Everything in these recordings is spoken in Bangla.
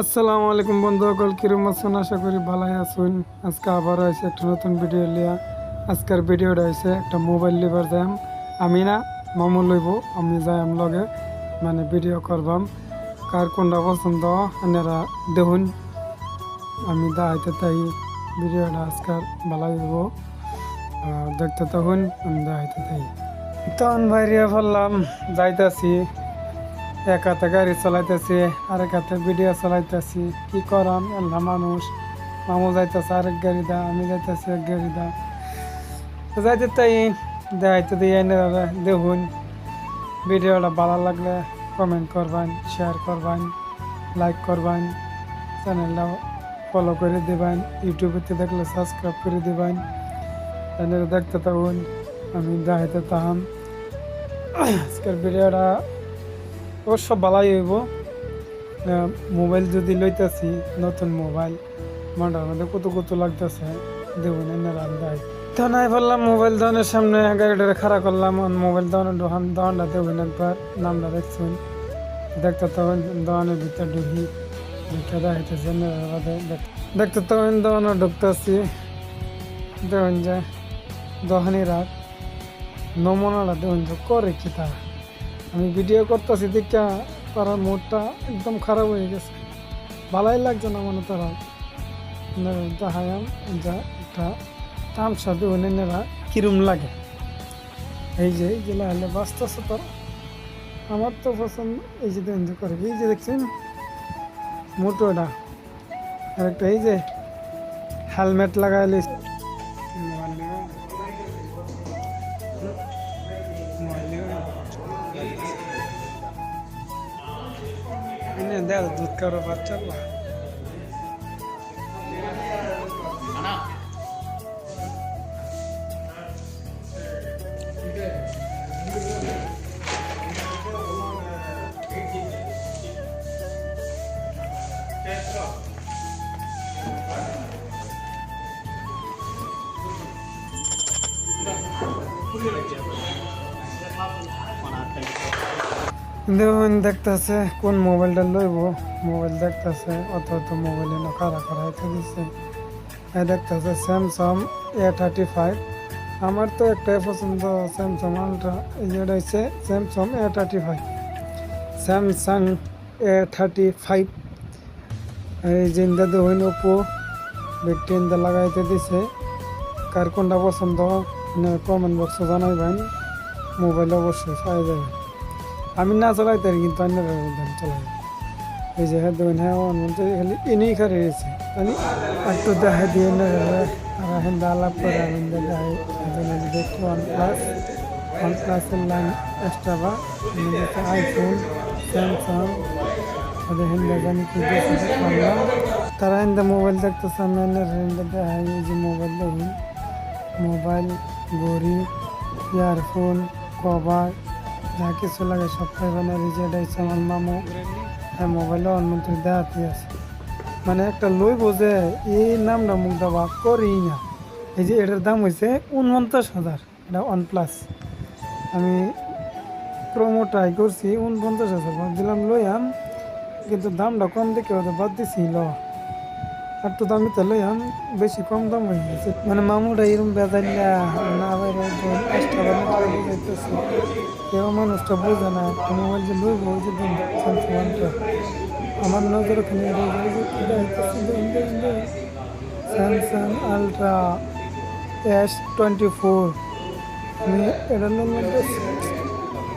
আসসালামু আলাইকুম বন্ধু, সকল কিরম আছেন? আশা করি ভালোই আছেন। আজকে আবার হয়েছে একটা নতুন ভিডিও লিয়া আজকের ভিডিওটা হয়েছে একটা মোবাইল লিবার যাম আমি না, মামু লইব, আমি যাইম লগে মানে ভিডিও করবাম। কার কোনটা পছন্দ, আপনারা দেখুন। আমি দাইতে তাই ভিডিওটা আজকাল ভালো হইব। দেখতে তখন আমি দাইতে তাই তখন বাইরিয়া ফেললাম যাইতাছি। এক হাতে গাড়ি চালাইতেছি, আরেক হাতে ভিডিও চালাইতেছি। কি করাম? এল্লা মানুষ। মামু যাইতেছে, আরেক গাড়ি দা, আমি যাইতেছি এক গাড়ি দা। যাইতে তাই দেখাইতে দিয়ে দেখুন। ভিডিওটা ভালো লাগলে কমেন্ট করবেন শেয়ার করবেন লাইক করবেন চ্যানেলটা ফলো করে দেবেন ইউটিউবেতে দেখলে সাবস্ক্রাইব করে দেবেন। চ্যানেল দেখতে থাকুন, আমি দেখাইতে তাহাম আজকের ভিডিওটা অবশ্য ভালাই হইব। মোবাইল যদি লইতেছি, নতুন মোবাইল, মনটার মধ্যে কত কত লাগতেছে দেখুন এনে রান্দায় থানায় বললাম, মোবাইল দোকানের সামনে গাড়িটা খাড়া করলাম মোবাইল দোকানের দোকান, দোকানটা দেখুন একবার, নামটা দেখছুন। দেখতে তখন দোকানের ভিতর ঢুকি দেখতে দেখাইতেছে দেখতে তখন দোকানে ঢুকতেছি। দেখুন যে দোকানি রাত নমুনাটা দেখুন যে করে কি তারা। আমি ভিডিও করতেছি, দেখা তারা মুডটা একদম খারাপ হয়ে গেছে। ভালোই লাগছে না মানে তারা। দেখায়াম যা একটা তামসা দেবেন এনারা কিরম লাগে। এই যে এই যে লাহলে বাঁচতেছে তারা আমার তো পছন্দ, এই যে দেখুন যে করে, এই যে দেখছেন? মোটোটা আর একটা এই যে হেলমেট লাগাইলে এনে দেখ দুধ কারও বাচ্চা দেখুন, দেখতেছে কোন মোবাইলটা লইব। মোবাইল দেখতেছে অত অত মোবাইল এনে কারা কারা হইতে দিচ্ছে দেখতেছে স্যামসাং এ থার্টি ফাইভ আমার তো একটাই পছন্দ স্যামসাং আলট্রা যেটা হচ্ছে Samsung A thirty five Samsung A thirty five এই যে ইন্দা দেখুন ওপো ব্যক্তি ইন্দা লাগাইতে দিছে। কার কোনটা পছন্দ কমেন্ট বক্সে জানাইবেন। মোবাইল অবশ্যই পাই যাবেন আমি না চালাই তাই কিন্তু অন্যরা চালাই এই যে হ্যাঁ দেবেন হ্যাঁ মধ্যে খালি এনেই খারে রয়েছে মানে একটু দেখা দিয়ে না হেন আলাপ করে আমি দেখি, ওয়ান প্লাস, ওয়ান প্লাসের লাইন এক্সট্রা বা আইফোন স্যামসাং ওদের হিন্দা জানি কি তারা হিন্দা মোবাইল দেখতেছে, আমি হিন্দা দেখাই, এই যে মোবাইল দেখুন। মোবাইল ঘড়ি ইয়ারফোন কভার যা কিছু লাগে সব পাইবেন রিজেক্ট হয়েছে, আমার মামু হ্যাঁ মোবাইলে অন্যত্র দেখাতে আছে। মানে একটা লই বোঝে এই নামটা মুখ দেওয়া করি না। এই যে এটার দাম হয়েছে উনপঞ্চাশ হাজার, এটা ওয়ান প্লাস আমি প্রোমো ট্রাই করছি, উনপঞ্চাশ হাজার। ভাবছিলাম লইয়াম। কিন্তু দামটা কম দেখে ওদের বাদ দিছি, ল। একটু দামি তো লইয়াম, বেশি কম দাম হয়ে গেছে। মানে মামুটা এরকম বেজাইলা না বাইরে Kama nastabuza na kumuwaje Mungu wajibin sanfuanta আমার নজর ওখানে Samsung ultra S twenty four আমি এটার নাম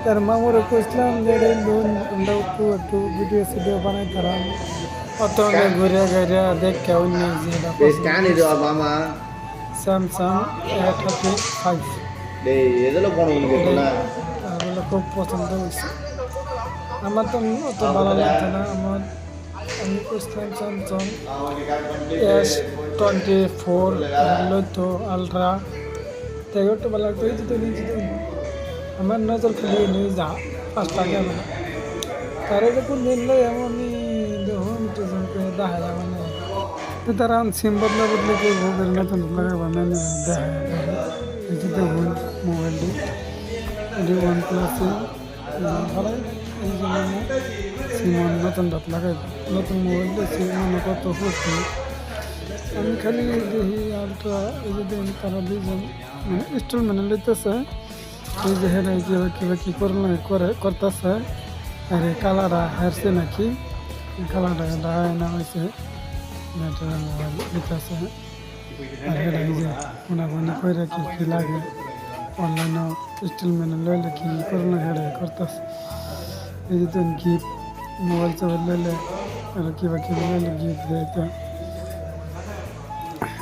তার মামরে কইছিলাম যে এটা লোন আমরা একটু একটু ভিডিও সিডিও বানাই তারাম অত ঘুরে ঘুরে দেখে অন্য স্যামসাং এ থার্টি ফাইভ খুব পছন্দ হয়েছে। আমার তো অত ভালো লাগছে না। আমার আমি করছিলাম স্যামসাং এস টোয়েন্টি ফোর তো আলট্রা তাই একটু ভালো লাগতো। এই নিয়েছি আমার নজর খালি নিয়ে যা পাঁচ টাকা মানে তারা যে কোন দিন আমি দেখুন জন করে দেখা যাবে না তো তারা সিম বদলা বদলে করব নতুন লাগাবো না দেখা যাবে দেখুন মোবাইলটি এই নতুন ডাট লাগাইব নতুন মোবাইল দিয়েছি মনে কত ফুর্তি আমি খালি দেখি আলট্রা এই যে দেখেন তারা দুজন মানে ইনস্টলমেন্ট লইতেছে। এই যে হেরে কিবা কিবা কি করলে করে, করতেছে। আর এই কালারটা হারছে নাকি? কালারটা এটা না হয়েছে মোবাইল দিতেছে আর হেরা এই যে কোনাগুনি করে কি কি লাগে। অনলাইনে ইনস্টলমেন্ট লইলে কি করলে হেরে করতেছে এই যে তুমি গিফট মোবাইল চোবাইল লইলে আর কিবা কিবা লইলে গিফট দেয় তো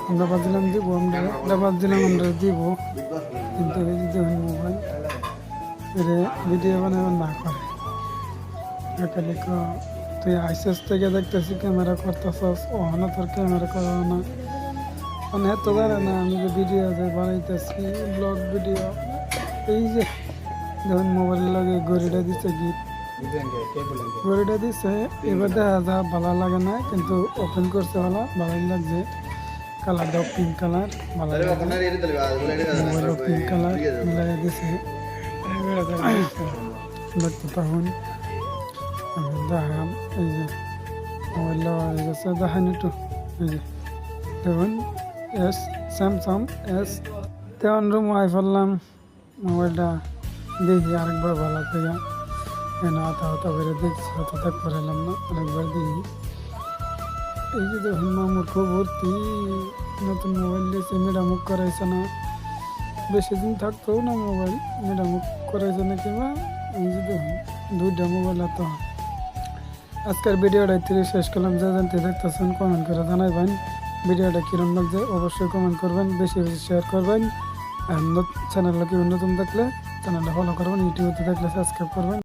আমরা ভাবছিলাম দিব আমরা আমরা ভাবছিলাম আমরা দিব কিন্তু এই যে দেখুন মোবাইল এরে ভিডিও বানাবে না করে একালি ক তুই আইসিএস থেকে দেখতেছি ক্যামেরা করতেছস ওখানে তোর ক্যামেরা করা না মানে এত করে না আমি যে ভিডিও যে বানাইতেছি ব্লগ ভিডিও এই যে যখন মোবাইলের লাগে গড়িটা দিচ্ছে গীত গড়িটা দিচ্ছে এবার দেখা যা ভালো লাগে না কিন্তু ওপেন করছে ভালো ভালোই লাগছে। কালার দাও পিঙ্ক কালার ভালো পিঙ্ক কালার মিলাই দিছে। দেখতে পাহুন দেখাম এই যে মোবাইল দেখা গেছে দেখানি তো এই যে দেখুন। S, Samsung S. তেমন আই ফেললাম, মোবাইলটা দেখি আরেকবার ভালো থেকে এনে হাতা হাতা করে দেখছি হাতা তাক করালাম না, আরেকবার দেখি। এই যে দেখুন মামুর খবরটি নতুন মোবাইল দিয়েছে মেরামুখ করাইছে না। বেশি দিন থাকতেও না মোবাইল মেরামুখ করাইছে না কিংবা এই যে দেখুন, দুইটা মোবাইল এত। আজকের ভিডিওটা শেষ করলাম, যা জানতে দেখতেছেন কমেন্ট করে জানাইবেন। ভিডিওটা কিরম লাগছে অবশ্যই কমেন্ট করবেন, বেশি বেশি শেয়ার করবেন। আর চ্যানেলটা কি নতুন দেখলে চ্যানেলটা ফলো করবেন, ইউটিউবে দেখলে সাবস্ক্রাইব করবেন।